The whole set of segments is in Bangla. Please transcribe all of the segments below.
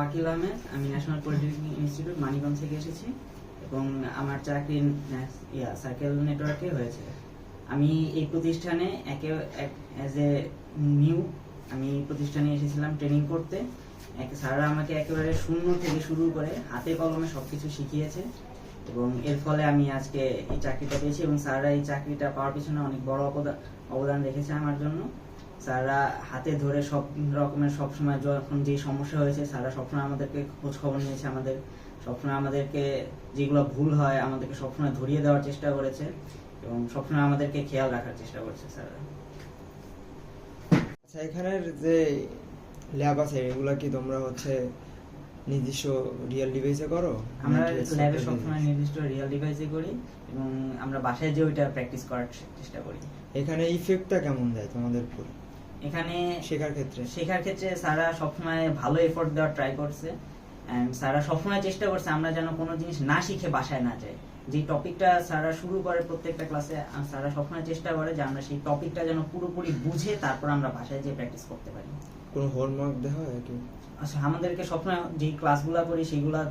ওয়াকিল আহমেদ আমি ন্যাশনাল পলিটেকনিক ইনস্টিটিউট মানিকগঞ্জ থেকে এসেছি এবং আমার চাকরি ইয়া সার্কেল নেটওয়ার্কে হয়েছে। আমি এই প্রতিষ্ঠানে একে অ্যাজ এ নিউ আমি এই প্রতিষ্ঠানে এসেছিলাম ট্রেনিং করতে। স্যাররা আমাকে একেবারে শূন্য থেকে শুরু করে হাতে কলমে সবকিছু শিখিয়েছে এবং এর ফলে আমি আজকে এই চাকরিটা পেয়েছি এবং স্যাররা এই চাকরিটা পাওয়ার পিছনে অনেক বড় অবদান অবদান রেখেছে আমার জন্য। স্যাররা হাতে ধরে সব রকমের সবসময় যখন যে সমস্যা হয়েছে স্যাররা সবসময় আমাদেরকে খোঁজ খবর নিয়েছে আমাদের। সবসময় আমাদেরকে যেগুলো ভুল হয় আমাদেরকে সবসময় ধরিয়ে দেওয়ার চেষ্টা করেছে এবং সবসময় আমাদেরকে খেয়াল রাখার চেষ্টা করেছে স্যাররা। আচ্ছা এখানের যে ল্যাব আছে এগুলা কি তোমরা হচ্ছে নির্দিষ্ট রিয়েল ডিভাইসে করো? আমরা ল্যাবে সবসময়? নির্দিষ্ট রিয়েল ডিভাইসে করি এবং আমরা বাসায় যে ওইটা প্র্যাকটিস করার চেষ্টা করি। এখানে ইফেক্টটা কেমন দেয় তোমাদের উপর? এখানে শেখার ক্ষেত্রে। শেখার ক্ষেত্রে সারা সবসময় ভালো এফোর্ট দেওয়ার ট্রাই করছে। স্যারা সবসময় চেষ্টা করছে আমরা যেন কোনো জিনিস না শিখে বাসায় না যাই। যে টপিকটা স্যারা শুরু করে প্রত্যেকটা ক্লাসে স্যারা সবসময় চেষ্টা করে যে আমরা সেই টপিকটা যেন পুরোপুরি বুঝে তারপর আমরা বাসায় যেয়ে প্র্যাকটিস করতে পারি। কোনো হোমওয়ার্ক দেওয়া হয় কি? আচ্ছা আমাদেরকে সবসময় যে ক্লাসগুলো করি সেগুলা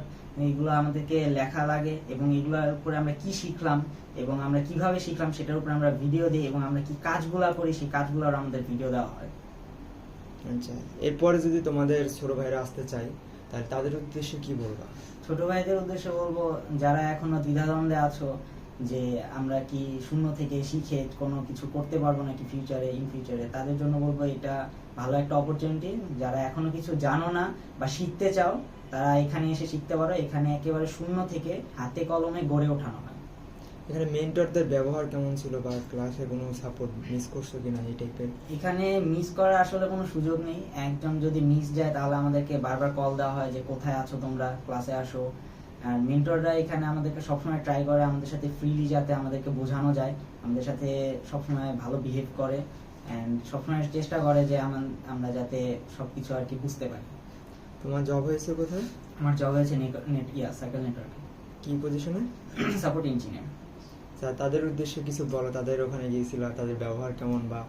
এইগুলো আমাদেরকে লেখা লাগে এবং এগুলোর উপরে আমরা কি শিখলাম এবং আমরা কীভাবে শিখলাম সেটার উপরে আমরা ভিডিও দিই এবং আমরা কি কাজগুলা করি সেই কাজগুলোর আমাদের ভিডিও দেওয়া হয়। আচ্ছা এরপরে যদি তোমাদের ছোট ভাইরা আসতে চায় তাহলে তাদের উদ্দেশ্যে কি বলব? ছোট ভাইদের উদ্দেশ্যে বলব, যারা এখনও দ্বিধাদ্বন্দ্বে আছো যে আমরা কি শূন্য থেকে শিখে কোনো কিছু করতে পারব নাকি ফিউচারে ইন ফিউচারে তাদের জন্য বলব এটা ভালো একটা অপরচুনিটি যারা এখনও কিছু জানো না বা শিখতে চাও, তারা এখানে এসে শিখতে পারো। এখানে একেবারে শূন্য থেকে হাতে কলমে গড়ে ওঠানো হয়। এখানে মেন্টরদের ব্যবহার কেমন ছিল বা ক্লাসে কোনো সাপোর্ট মিস করছ কিনা এই টাইপের এখানে মিস করার আসলে কোনো সুযোগ নেই। একজন যদি মিস যায় তাহলে আমাদেরকে বারবার কল দেওয়া হয় যে কোথায় আছো তোমরা? ক্লাসে আসো। আর মেন্টররা এখানে আমাদেরকে সবসময় ট্রাই করে আমাদের সাথে ফ্রিলি যাতে আমাদেরকে বোঝানো যায়। আমাদের সাথে সবসময় ভালো বিহেভ করে অ্যান্ড সবসময় চেষ্টা করে যে আমরা যাতে সবকিছু আর কি বুঝতে পারি। তোমার জব হয়েছে কোথায়? আমার জব হয়েছে নেট ইয়া সাইকেল নেটওয়ার্কে কি পজিশনে সাপোর্ট ইঞ্জিনিয়ার তাদের উদ্দেশ্যে কিছু বলো তাদের ওখানে গিয়েছিল তাদের ব্যবহার কেমন বা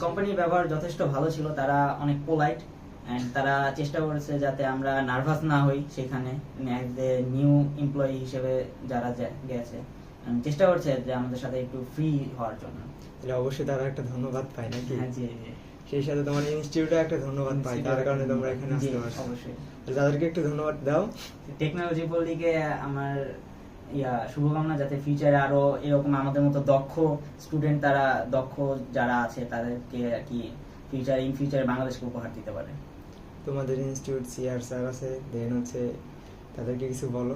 কোম্পানির ব্যবহার যথেষ্ট ভালো ছিল তারা অনেক পোলাইট অ্যান্ড তারা চেষ্টা করেছে যাতে আমরা নার্ভাস না হই সেখানে নিউ এমপ্লয়ি হিসেবে যারা গেছে চেষ্টা করছে যে আমাদের সাথে একটু ফ্রি হওয়ার জন্য। তাহলে অবশ্যই তারা একটা ধন্যবাদ পায় নাকি? হ্যাঁ জি জি। সেই সাথে তোমার ইনস্টিটিউটে একটা ধন্যবাদ পাই তার কারণে তোমরা এখানে আসতে পারছ। অবশ্যই। তাদেরকে একটু ধন্যবাদ দাও। টেকনোলজি পল্লিকে আমার ইয়া শুভকামনা যাতে ফিউচারে আরও এরকম আমাদের মতো দক্ষ স্টুডেন্ট তারা দক্ষ যারা আছে তাদেরকে আর কি ফিউচার ইন ফিউচারে বাংলাদেশকে উপহার দিতে পারে। তোমাদের ইনস্টিটিউট সিআর স্যার আছে দেন হচ্ছে তাদেরকে কিছু বলো।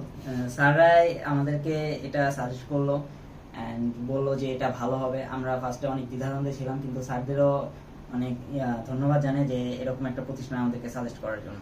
স্যাররাই আমাদেরকে এটা সাজেস্ট করল অ্যান্ড বলল যে এটা ভালো হবে। আমরা ফার্স্টে অনেক দ্বিধাদ্বন্দ্বে ছিলাম কিন্তু স্যারদেরও অনেক ধন্যবাদ জানাই যে এরকম একটা প্রতিষ্ঠান আমাদেরকে সাজেস্ট করার জন্য।